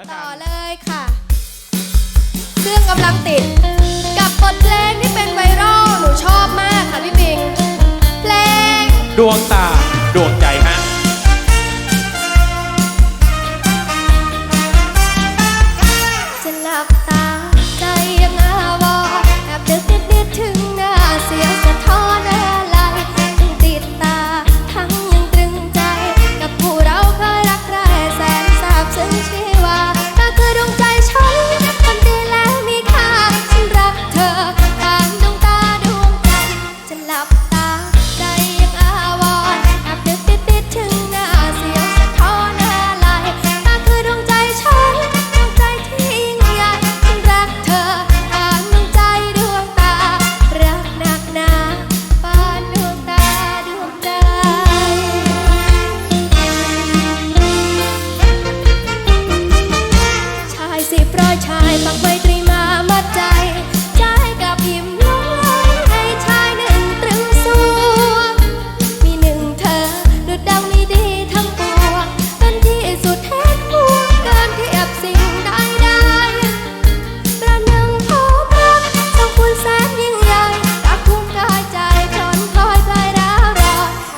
แล้วกัต่อนเลยค่ะ ซึ่งกำลังติด กับบทเพลงที่เป็นไวรัลหนูชอบมากค่ะพี่ปิงเพลง ดวงตาดวงใจ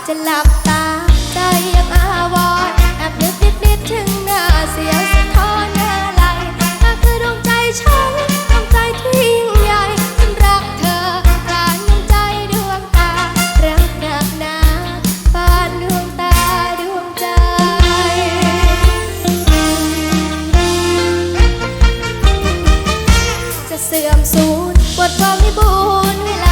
จะหลับตาใจยังอาวอรแอบนึกนิดๆถึงหน้าเสียวสะท้อนหน้าไหลเาคือดวงใจฉันดวงใจที่ยิ่งใหญ่ฉันรักเธอร้านดวงใจดวงตา รักหนักหนาปานดวงตาดวงใจ จะเสื่อมสูญบทความไม่บูรเวลา